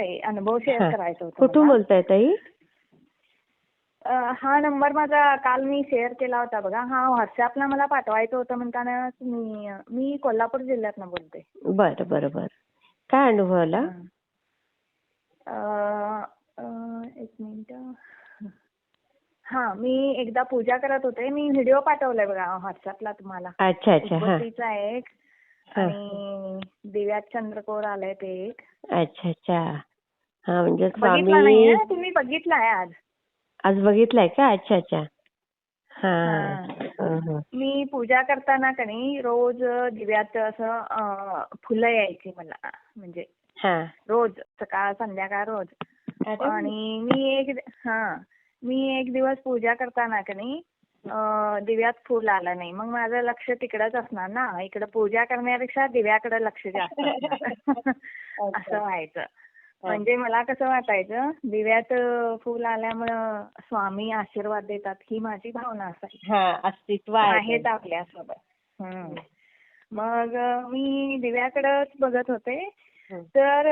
ताई अनुभव शेअर. करायचा होता कुठून. बोलताय ताई? हा नंबर माझा काल मी शेअर केला होता बघा. हा व्हॉट्सअपला मला पाठवायचं होतं म्हणताना मी मी कोल्हापूर जिल्ह्यातनं बोलते. बरं बरं बरं. काय अनुभव आला? एक मिनिट. हा मी एकदा पूजा करत होते. मी व्हिडिओ पाठवलाय बघा व्हॉट्सअपला तुम्हाला. अच्छा अच्छा हा. एक. आणि दिव्यात चंद्रकोर आलंय ते एक. अच्छा अच्छा. हा म्हणजे स्वामी तुम्ही बघितलाय आज? आज बघितलाय का? अच्छा अच्छा. मी पूजा करताना कणी रोज दिव्यात असं फुलं यायची मला. म्हणजे हा. रोज सकाळ संध्याकाळ रोज. आणि मी एक हा. मी एक दिवस पूजा करताना कणी अं, दिव्यात फुल आलं नाही. मग माझं लक्ष तिकडच असणार ना. इकडे पूजा करण्यापेक्षा दिव्याकडे लक्ष जास्त. असं व्हायचं. म्हणजे मला कसं वाटायचं दिव्यात फुल आल्यामुळं स्वामी आशीर्वाद देतात ही माझी भावना असायची हा आहेत आपल्यासोबत. हम्म. मग मी दिव्याकडेच बघत होते. हं. तर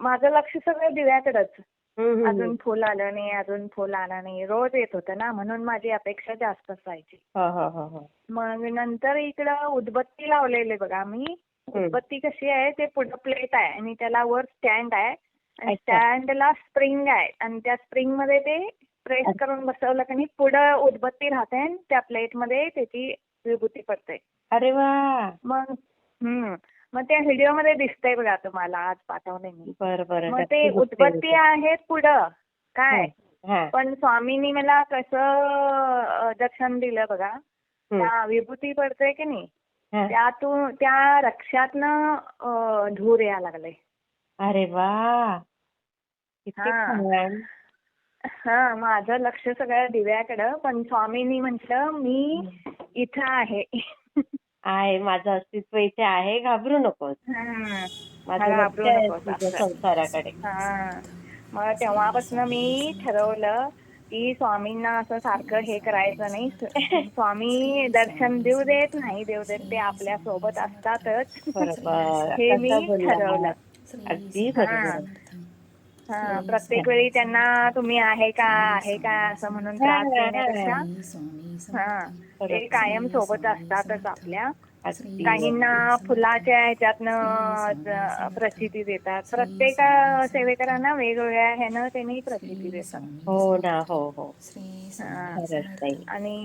माझं लक्ष सगळं दिव्याकडेच. हं, हं, हं. अजून फुल आलं नाही अजून फुल आलं नाही रोज येत होतं ना म्हणून माझी अपेक्षा जास्त असायची. हो हो हो हो. मग नंतर इकडं उदबत्ती लावलेले बघा मी. हं. उदबत्ती कशी आहे ते पुढं प्लेट आहे आणि त्याला वर स्टँड आहे. आणि. स्टँडला स्प्रिंग आहे. आणि त्या स्प्रिंगमध्ये ते प्रेस करून बसवलं की नाही पुढं उदबत्ती राहते आणि त्या प्लेटमध्ये त्याची विभूती पडते. अरे वा! मग हम्म. मग त्या व्हिडिओमध्ये दिसतंय बघा तुम्हाला आज पाठवले मी बरं बरं. मग ते उदबत्ती. आहे पुढं. काय? हा पण स्वामींनी मला कसं दर्शन दिलं बघा. हं. त्या विभूती पडते की नाही. त्यातून त्या रक्षातनं धूर यायला लागले अरे वा! किती हा. छान हा माझं लक्ष सगळं दिव्याकडं पण स्वामींनी म्हंटल मी इथं आहे. आहे माझं अस्तित्व इथे आहे घाबरू नकोस. माझं घाबरू नकोस. संसाराकडे. हा. मग तेव्हापासून मी ठरवलं की स्वामींना असं सारखं हे करायचं नाही. स्वामी दर्शन देऊ देत नाही देऊ देत ते आपल्यासोबत असतातच. हे मी. ठरवलं. अगदी हा. प्रत्येक वेळी त्यांना तुम्ही आहे का? आहे का? असं म्हणून त्रास देण्यापेक्षा हा ते कायम सोबत असतातच आपल्या. काहींना फुलाच्या ह्याच्यातनं प्रचिती देतात. प्रत्येक सेवेकरांना वेगवेगळ्या ह्यानं त्यांनी प्रचिती देतात. हो ना हो हो. आणि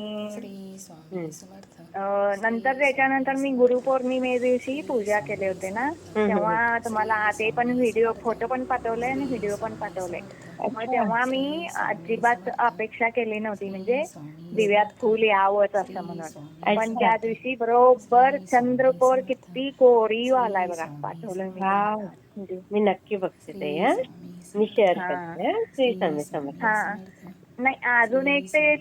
नंतर त्याच्यानंतर मी गुरुपौर्णिमे दिवशी पूजा केले होते ना. तेव्हा तुम्हाला ते पण व्हिडिओ फोटो पण पाठवले आणि व्हिडिओ पण पाठवले. मग तेव्हा मी अजिबात अपेक्षा केली नव्हती. म्हणजे दिव्यात फुल यावंच असं म्हणून. पण. त्या दिवशी बरोबर चंद्रकोर किती कोरीव आलाय बघा. पाठवलं मी. नक्की बघते ते मी शेअर. करते. श्री स्वामी समर्थ. हा. नाही अजून एक ते